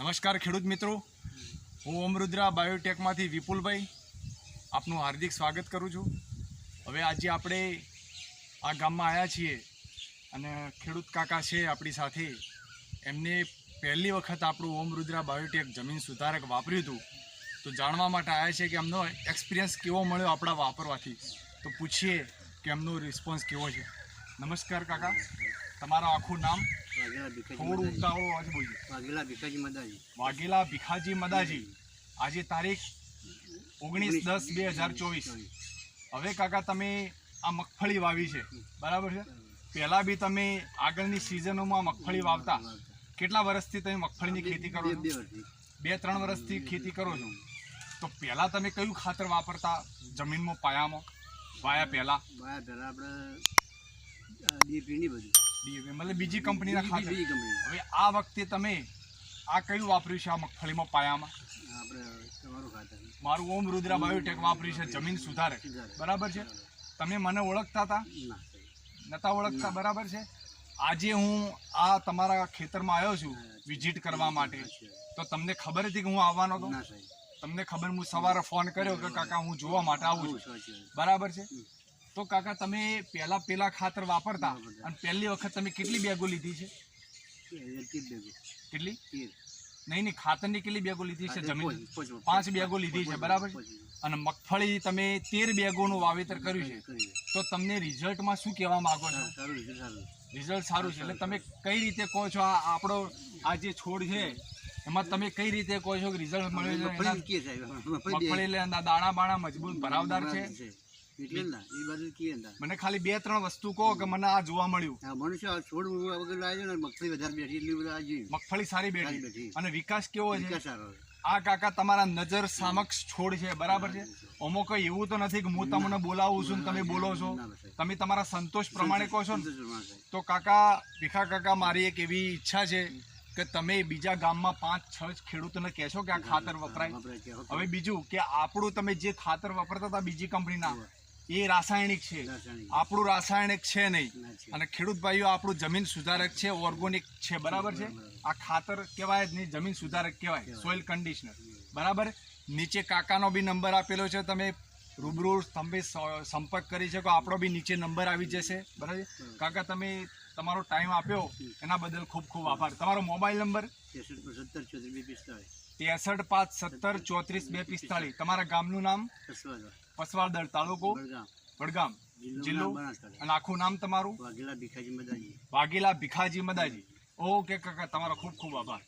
નમસ્કાર ખેડૂત મિત્રો. હું ઓમરુદ્રા બાયોટેકમાંથી વિપુલભાઈ આપનું હાર્દિક સ્વાગત કરું છું. હવે આજે આપણે આ ગામમાં આવ્યા છીએ અને ખેડૂત કાકા છે આપણી સાથે. એમને પહેલી વખત આપણું ઓમરુદ્રા બાયોટેક જમીન સુધારક વાપર્યું હતું. તો જાણવા માટે આવ્યા છે કે એમનો એક્સપિરિયન્સ કેવો મળ્યો આપણા વાપરવાથી? તો પૂછીએ કે એમનો રિસ્પોન્સ કેવો છે. નમસ્કાર કાકા. તમારું આખું નામ? થોડું ઉતાવળો આજે બોલજો. વાઘેલા ભીખાજી મદાજી. વાઘેલા ભીખાજી મદાજી. આજે તારીખ ઓગણીસ દસ બે હજાર ચોવીસ. હવે કાકા તમે આ મગફળી વાવી છે. બરાબર છે? પહેલાં બી તમે આગળની સિઝનોમાં મગફળી વાવતા. કેટલા વર્ષથી તમે મગફળીની ખેતી કરો બે છો? બે ત્રણ વર્ષથી. ખેતી કરો છો. તો પહેલાં તમે કયું ખાતર વાપરતા? જમીનમાં પાયામાં? વાયા પહેલાં? વાયા પહેલા આપણે ડીપીની બધું. DAP, મતલબ બીજી કંપનીના ખાતર બીજી કંપની હવે આ વખતે તમે આ કયું વાપર્યું છે? આ મગફળીમાં પાયામાં? આપણે તમારું ખાતર મારું ઓમ રુદ્રા બાયોટેક વાપર્યું છે જમીન સુધારે. બરાબર છે? તમે મને ઓળખતા હતા? નતા ઓળખતા બરાબર છે? આજે હું આ તમારા ખેતરમાં આવ્યો છું વિઝિટ કરવા માટે. તો તમને ખબર હતી કે હું આવવાનો હતો? ના તમને ખબર હું સવારે ફોન કર્યો કે કાકા હું જોવા માટે આવું છું. બરાબર છે? તો કાકા તમે પહેલા પેલા ખાતર વાપરતા. અને પહેલી વખત તમે કેટલી બેગો લીધી છે. કેટલી? નહીં નહીં ખાતરની કેટલી બેગો લીધી છે જમીન? પોચ- બેગો લીધી છે બરાબર? અને મગફળી તમે તેર બેગોનું વાવેતર કર્યું છે. તો તમને રિઝલ્ટમાં શું કહેવા માગો છો? રિઝલ્ટ સારું. છે. એટલે તમે કઈ રીતે કહો છો? આ આપણો આ જે છોડ છે એમાં તમે કઈ રીતે કહો છો કે રિઝલ્ટ મળ્યું છે? મગફળી દાણા બાણા મજબૂત ભરાવદાર છે. મને ખાલી બે ત્રણ વસ્તુ કહો કે મને આ જોવા મળ્યું. મનુષ્ય છોડ વગર લાવ્યો ને મગફળી વધારે બેઠી એટલી બધા મગફળી સારી બેઠી. અને વિકાસ કેવો છે? આ કાકા તમારા નજર સામક્ષ છોડ છે બરાબર છે? ઓમો કઈ એવું તો નથી કે હું તમને બોલાવું છું તમે બોલો છો. તમે તમારા સંતોષ પ્રમાણે કહો છો ને. તો કાકા ભીખા કાકા મારી એક એવી ઈચ્છા છે કે તમે બીજા ગામમાં પાંચ છ ખેડૂતોને કહેશો કે આ ખાતર વપરાય. વપરાય હવે બીજું કે આપણું તમે જે ખાતર વપરાતા હતા બીજી કંપનીના એ રાસાયણિક છે. આપણું રાસાયણિક છે નહીં. અને ખેડૂત ભાઈઓ આપણું જમીન સુધારક છે ઓર્ગોનિક છે બરાબર છે? આ ખાતર કહેવાય જ નહીં જમીન સુધારક કહેવાય સોઇલ કન્ડિશનર બરાબર? નીચે કાકાનો બી નંબર આપેલો છે તમે રૂબરૂ તમે સંપર્ક કરી શકો આપણો બી નીચે નંબર આવી જશે. બરાબર? કાકા તમે તમારો ટાઈમ આપ્યો એના બદલ ખૂબ ખૂબ આભાર. તમારો મોબાઈલ નંબર? ત્રેસઠ પાંચ સત્તર ચોત્રીસ બે પિસ્તાળીસ તમારા ગામનું નામ? કસવાદા પસવાળદર તાલુકો વડગામ જિલ્લો અને આખું નામ તમારું? વાઘેલા ભીખાજી મદાજી. વાઘેલા ભીખાજી મદાજી. ઓકે કાકા તમારો ખૂબ ખૂબ આભાર.